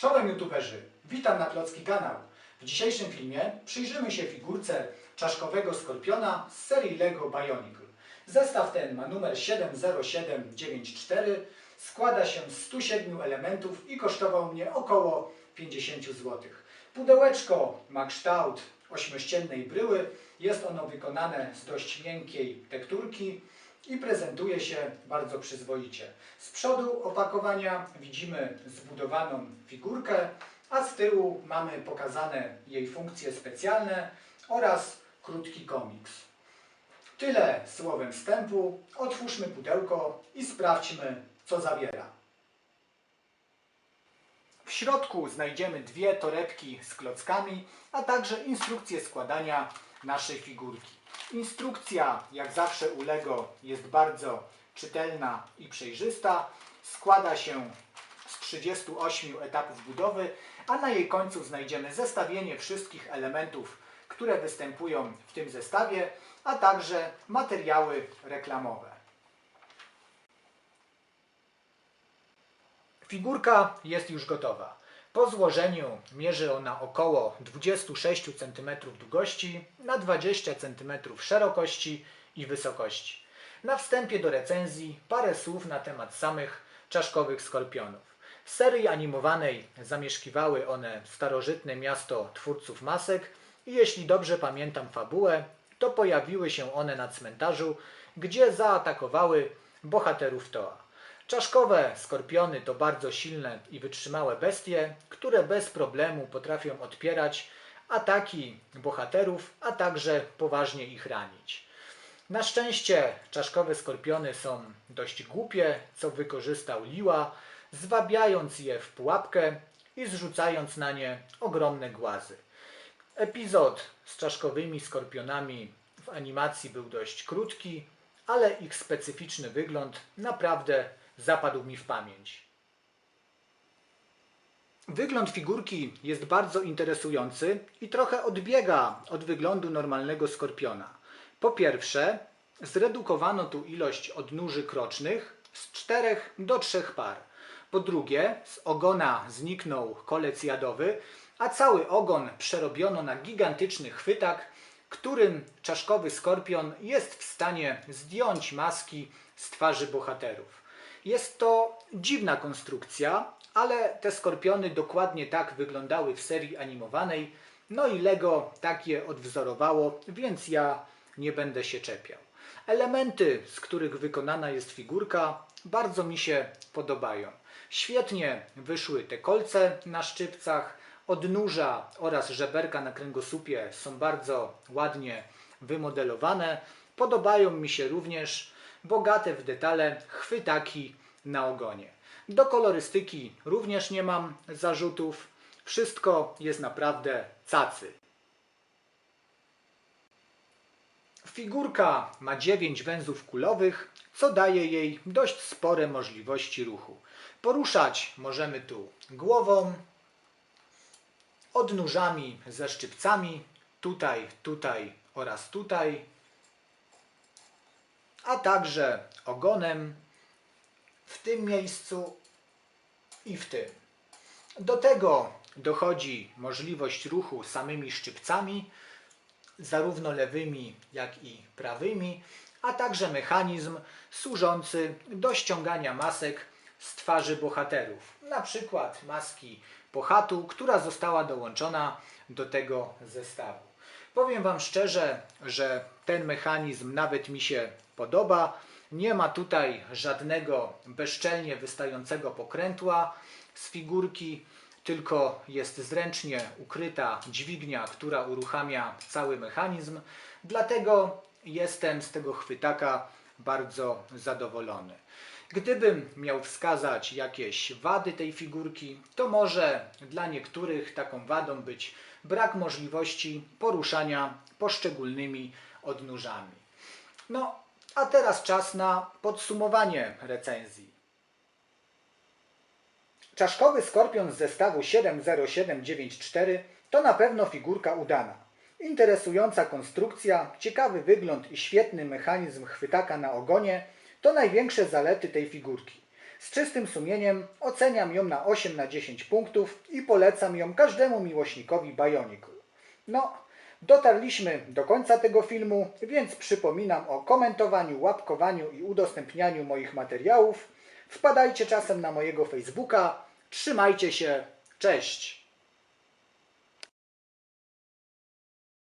Czołem youtuberzy, witam na Klocki Kanał. W dzisiejszym filmie przyjrzymy się figurce czaszkowego skorpiona z serii LEGO Bionicle. Zestaw ten ma numer 70794, składa się z 107 elementów i kosztował mnie około 50 zł. Pudełeczko ma kształt ośmiościennej bryły, jest ono wykonane z dość miękkiej tekturki i prezentuje się bardzo przyzwoicie. Z przodu opakowania widzimy zbudowaną figurkę, a z tyłu mamy pokazane jej funkcje specjalne oraz krótki komiks. Tyle słowem wstępu. Otwórzmy pudełko i sprawdźmy, co zawiera. W środku znajdziemy dwie torebki z klockami, a także instrukcję składania naszej figurki. Instrukcja, jak zawsze u LEGO, jest bardzo czytelna i przejrzysta. Składa się z 38 etapów budowy, a na jej końcu znajdziemy zestawienie wszystkich elementów, które występują w tym zestawie, a także materiały reklamowe. Figurka jest już gotowa. Po złożeniu mierzy ona około 26 cm długości na 20 cm szerokości i wysokości. Na wstępie do recenzji parę słów na temat samych czaszkowych skorpionów. W serii animowanej zamieszkiwały one starożytne miasto twórców masek i jeśli dobrze pamiętam fabułę, to pojawiły się one na cmentarzu, gdzie zaatakowały bohaterów Toa. Czaszkowe skorpiony to bardzo silne i wytrzymałe bestie, które bez problemu potrafią odpierać ataki bohaterów, a także poważnie ich ranić. Na szczęście czaszkowe skorpiony są dość głupie, co wykorzystał Liła, zwabiając je w pułapkę i zrzucając na nie ogromne głazy. Epizod z czaszkowymi skorpionami w animacji był dość krótki, ale ich specyficzny wygląd naprawdę zapadł mi w pamięć. Wygląd figurki jest bardzo interesujący i trochę odbiega od wyglądu normalnego skorpiona. Po pierwsze, zredukowano tu ilość odnóży krocznych z 4 do 3 par. Po drugie, z ogona zniknął kolec jadowy, a cały ogon przerobiono na gigantyczny chwytak, którym czaszkowy skorpion jest w stanie zdjąć maski z twarzy bohaterów. Jest to dziwna konstrukcja, ale te skorpiony dokładnie tak wyglądały w serii animowanej, no i Lego tak je odwzorowało, więc ja nie będę się czepiał. Elementy, z których wykonana jest figurka, bardzo mi się podobają. Świetnie wyszły te kolce na szczypcach, odnóża oraz żeberka na kręgosłupie są bardzo ładnie wymodelowane. Podobają mi się również bogate w detale chwytaki na ogonie. Do kolorystyki również nie mam zarzutów. Wszystko jest naprawdę cacy. Figurka ma 9 węzłów kulowych, co daje jej dość spore możliwości ruchu. Poruszać możemy tu głową, odnóżami ze szczypcami, tutaj, tutaj oraz tutaj, a także ogonem w tym miejscu i w tym. Do tego dochodzi możliwość ruchu samymi szczypcami, zarówno lewymi, jak i prawymi, a także mechanizm służący do ściągania masek z twarzy bohaterów. Na przykład maski Pochatu, która została dołączona do tego zestawu. Powiem Wam szczerze, że ten mechanizm nawet mi się podoba. Nie ma tutaj żadnego bezczelnie wystającego pokrętła z figurki, tylko jest zręcznie ukryta dźwignia, która uruchamia cały mechanizm. Dlatego jestem z tego chwytaka bardzo zadowolony. Gdybym miał wskazać jakieś wady tej figurki, to może dla niektórych taką wadą być brak możliwości poruszania poszczególnymi odnóżami. No, a teraz czas na podsumowanie recenzji. Czaszkowy skorpion z zestawu 70794 to na pewno figurka udana. Interesująca konstrukcja, ciekawy wygląd i świetny mechanizm chwytaka na ogonie to największe zalety tej figurki. Z czystym sumieniem oceniam ją na 8 na 10 punktów i polecam ją każdemu miłośnikowi Bionicle. No, dotarliśmy do końca tego filmu, więc przypominam o komentowaniu, łapkowaniu i udostępnianiu moich materiałów. Wpadajcie czasem na mojego Facebooka. Trzymajcie się. Cześć!